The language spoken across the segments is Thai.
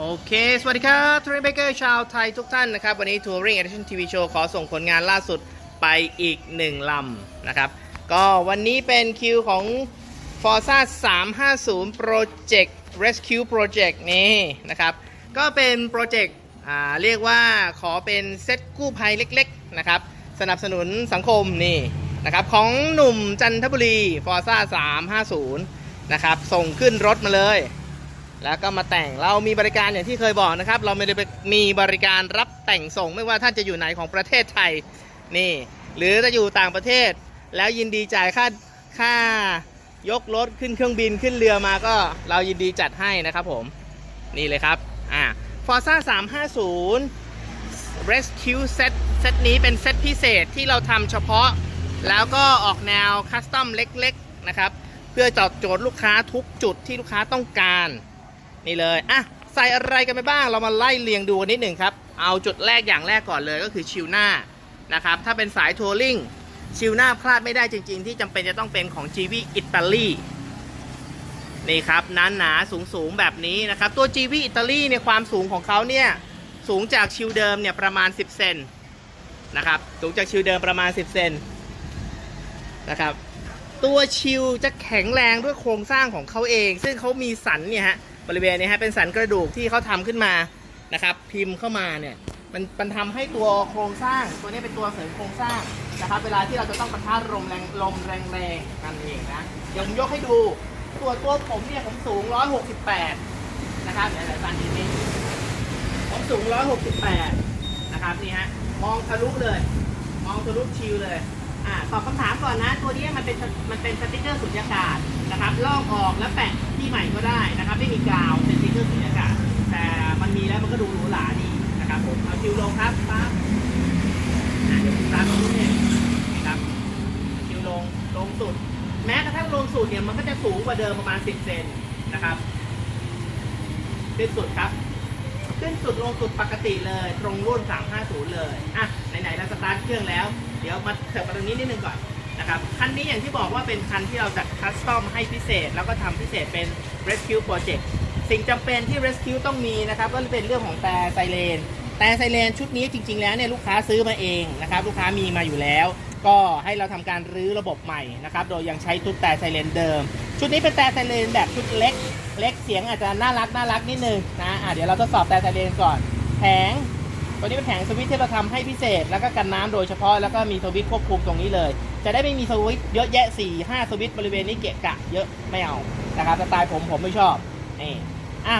โอเค สวัสดีครับทัวริงเบเกอร์ชาวไทยทุกท่านนะครับ วันนี้ Touring Edition TV Show ขอส่งผลงานล่าสุดไปอีกหนึ่งลำนะครับ ก็วันนี้เป็นคิวของ Forza 350 Project Rescue Project นี่นะครับ ก็เป็นโปรเจกต์อ่าเรียกว่าขอเป็นเซตกู้ภัยเล็กๆนะครับ สนับสนุนสังคมนี่นะครับ ของหนุ่มจันทบุรี Forza 350 นะครับ ส่งขึ้นรถมาเลย แล้วก็มาแต่งเรามีบริการอย่างที่เคยบอกนะครับ เราไม่ได้มีบริการรับแต่งส่งไม่ว่าท่านจะอยู่ไหนของประเทศไทยนี่ หรือจะอยู่ต่างประเทศ แล้วยินดีจ่ายค่าค่ายกรถขึ้นเครื่องบินขึ้นเรือมาก็เรายินดีจัดให้นะครับผมนี่เลยครับอ่า Forza 350 Rescue Set เซตนี้เป็นเซตพิเศษที่เราทำเฉพาะ แล้วก็ออกแนวคัสตอมเล็กๆนะครับ เพื่อตอบโจทย์ลูกค้าทุกจุดที่ลูกค้าต้องการ นี่เลยอะใส่อะไรกันไปบ้าง เรามาไล่เรียงดูกันนิดหนึ่งครับ เอาจุดแรกอย่างแรกก่อนเลยก็คือชิวหน้านะครับถ้าเป็นสายทัวริงชิวหน้าพลาดไม่ได้จริง ๆ ที่จำเป็นจะต้องเป็นของ GV อิตาลีนี่ครับหนาหนาสูงสูงๆแบบนี้นะครับ ตัว GV อิตาลีเนี่ยความสูงของเขาเนี่ยสูงจากชิวเดิมเนี่ยประมาณ 10 เซนนะครับสูงจากชิวเดิมประมาณ 10 เซนนะครับตัวชิวจะแข็งแรงด้วยโครงสร้างของเขาเอง ซึ่งเขามีสันเนี่ยฮะ บริเวณนี้ฮะเป็นสันกระดูกที่เขาทำขึ้นมานะครับ พิมพ์เข้ามาเนี่ยมันมันทำให้ตัวโครงสร้าง ตัวนี้เป็นตัวเสริมโครงสร้างนะครับ เวลาที่เราจะต้องปะทะลมแรงลมแรงๆกันเองนะเดี๋ยวผมยกให้ดูตัวตัวผมเนี่ยผมสูง 168 นะครับเดี๋ยวเดี๋ยวตามนิดนึงผมสูง 168 นะครับนี่ฮะมองทะลุเลย มองทะลุชิวเลยอ่าตอบคำถามก่อนนะ ตัวนี้มันเป็นมันเป็นสติกเกอร์สุญญากาศนะครับลอกออกแล้วแปะที่ใหม่ก็ได้ มีกาวเป็นสติกเกอร์สุญญากาศแต่มันมีแล้วมันก็ดูหรูหราดีนะครับผมเอาชิวลงครับปั๊บเดี๋ยวผมตามตรงนี้เนี่นะครับชิวลงลงสุด แม้กระทั่งลงสุดเนี่ยมันก็จะสูงกว่าเดิมประมาณ 10 เซนนะครับขึ้นสุดครับ ขึ้นสุดลงสุดปกติเลย ตรงรุ่น 350 เลยอะไหนๆเราสตาร์ทเครื่องแล้ว เดี๋ยวมาเสิร์ฟมาตรงนี้นิดนึงก่อน นะครับคันนี้อย่างที่บอกว่าเป็นคันที่เราจัดคัสตอมให้พิเศษ แล้วก็ทำพิเศษเป็น Rescue Project สิ่งจำเป็นที่ Rescue ต้องมีนะครับก็เป็นเรื่องของแต่ไซเรนแต่ไซเรนชุดนี้จริง ๆ แล้วเนี่ยลูกค้าซื้อมาเองนะครับลูกค้ามีมาอยู่แล้ว ก็ให้เราทำการรื้อระบบใหม่นะครับโดยยังใช้ชุดแต่ไซเรนเดิม ชุดนี้เป็นแต่ไซเรนแบบชุดเล็ก เล็กเสียงอาจจะน่ารักน่ารักนิดนึงนะอะเดี๋ยวเราทดสอบแต่ไซเรนก่อนแผง ตัวนี้เป็นแผงสวิตช์ที่เราทำให้พิเศษ แล้วก็กันน้ำโดยเฉพาะแล้วก็มีสวิตช์ควบคุมตรงนี้เลย จะได้ไม่มีสวิตช์เยอะแยะ4 5สวิตช์บริเวณนี้เกะกะเยอะไม่เอานะครับสไตล์ผมผมไม่ชอบนี่อะ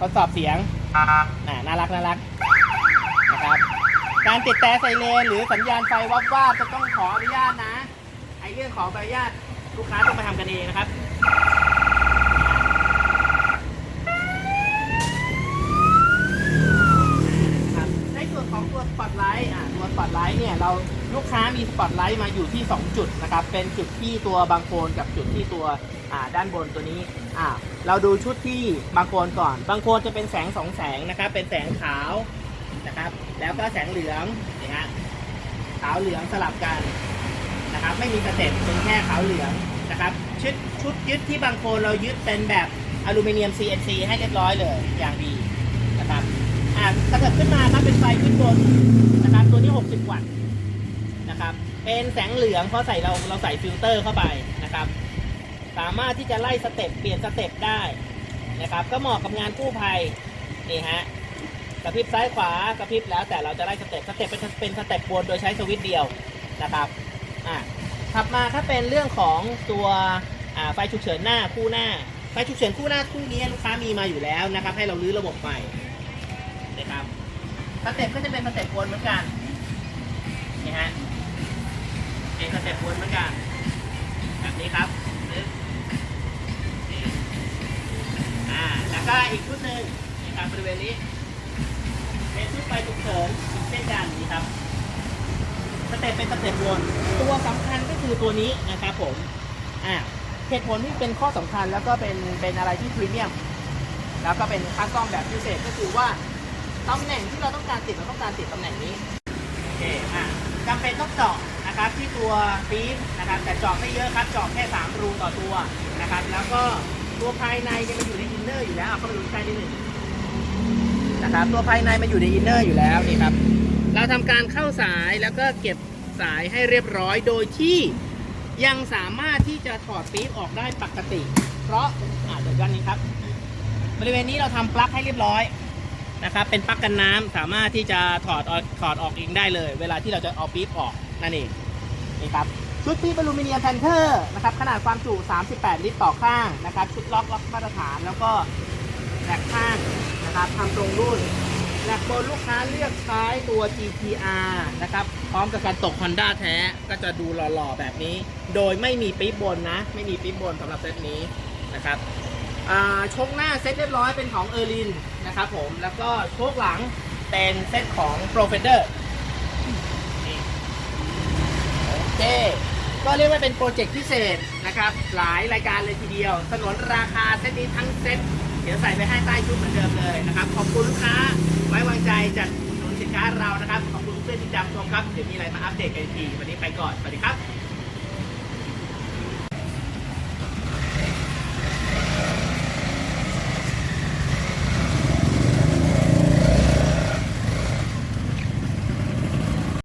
ทดสอบเสียงน่าน่ารักน่ารักนะครับการติดแต่ไซเรนหรือสัญญาณไฟวับว่าบจะต้องขออนุญาตนะไอ้เรื่องขออนุญาตลูกค้าต้องมาทำกันเองนะครับในส่วนของตัวสปอตไลท์อะตัวส ปอตไลท์เนี่ยเราลูกค้ามีสปอตไลท์มาอยู่ที่ 2 จุดนะครับ เป็นจุดที่ตัวบางโคนกับจุดที่ตัวด้านบนตัวนี้อ่าเราดูชุดที่บางโคนก่อน บางโคนจะเป็นแสงสองแสงนะครับ เป็นแสงขาวนะครับ แล้วก็แสงเหลืองนี่ฮะขาวเหลืองสลับกันนะครับ ไม่มีสเต็ปเป็นแค่ขาวเหลืองนะครับ ชุดชุดยึดที่บางโคนเรายึดเป็นแบบอลูมิเนียม CNC ให้เรียบร้อยเลยอย่างดีนะครับ อ่ากระเถิบขึ้นมาครับเป็นไฟขึ้นบนนะครับ ตัวนี้ 60 วัตต์นะครับ เป็นแสงเหลืองเพราะใส่เราเราใส่ฟิลเตอร์เข้าไปนะครับ สามารถที่จะไล่สเต็ปเปลี่ยนสเต็ปได้นะครับ ก็เหมาะกับงานกู้ภัยนี่ฮะกระพริบซ้ายขวากระพริบแล้วแต่เราจะไล่สเต็ปสเต็ปเป็นเป็นสเต็ปบนโดยใช้สวิตช์เดียวนะครับอะถัดมาถ้าเป็นเรื่องของตัวอ่าไฟฉุกเฉินหน้าคู่หน้าไฟฉุกเฉินคู่หน้าคู่นี้ลูกค้ามีมาอยู่แล้วนะครับ ให้เรารื้อระบบใหม่ นะครับสเต็ปก็จะเป็นสเต็ปวนเหมือนกันนี่ฮะเป็นสเต็ปวนเหมือนกัน แบบนี้ครับนึกนี่อ่าแล้วก็อีกชุดหนึ่งนะครับบริเวณนี้เป็นชุดไฟฉุกเฉินอีกเช่นกันนี่ครับสเต็ปเป็นสเต็ปวนตัวสำคัญก็คือตัวนี้นะครับผมอ่าเหตุผลที่เป็นข้อสำคัญแล้วก็เป็นเป็นอะไรที่พรีเมียมแล้วก็เป็นคัสตอมแบบพิเศษก็คือว่า ตำแหน่งที่เราต้องการติดเราต้องการติดตำแหน่งนี้โอเคอะจำเป็นต้องเจาะนะครับที่ตัวปี๊บนะครับแต่เจาะไม่เยอะครับเจาะแค่ 3 รูต่อตัวนะครับ แล้วก็ตัวภายในเนี่ยมันอยู่ในอินเนอร์อยู่แล้วเข้าไปดูใกล้นิดหนึ่งนะครับตัวภายในมันอยู่ในอินเนอร์อยู่แล้วนี่ครับเราทำการเข้าสายแล้วก็เก็บสายให้เรียบร้อยโดยที่ยังสามารถที่จะถอดปี๊บออกได้ปกติ เพราะอ่าเดี๋ยวด้านนี้ครับ บริเวณนี้เราทำปลั๊กให้เรียบร้อย นะครับเป็นปลั๊กกันน้ำสามารถที่จะถอดออกถอดออกเองได้เลย เวลาที่เราจะเอาปี๊บออกนั่นเองนี่ครับชุดปี๊บอลูมิเนียมแพนเทอร์นะครับขนาดความจุ 38 ลิตรต่อข้างนะครับชุดล็อกล็อกมาตรฐานแล้วก็แรกข้างนะครับทำตรงรุ่นแรกบนลูกค้าเลือกใช้ตัว GTR นะครับพร้อมกับการตก Honda แท้ก็จะดูหล่อๆแบบนี้ โดยไม่มีปี๊บบนนะ ไม่มีปี๊บบนสำหรับเซตนี้นะครับ ชคหน้าเซ็ตเรียบร้อยเป็นของเออร์ลินนะครับผมแล้วก็ชคหลังเป็นเซ็ตของ p r o f e n d e r นี่โอเคก็เรียกว่าเป็นโปรเจกต์พิเศษนะครับ หลายรายการเลยทีเดียว สนนราคาเซตนี้ทั้งเซตเดี๋ยวใส่ไปให้ใต้ชุดเหมือนเดิมเลยนะครับ ขอบคุณลูกค้าไว้วางใจจัดอุดหนุนสินค้าเรานะครับ ขอบคุณเพื่อนที่จำชมครับเดี๋ยวมีอะไรมาอัปเดตกันอีกทีวันนี้ไปก่อน สวัสดีครับ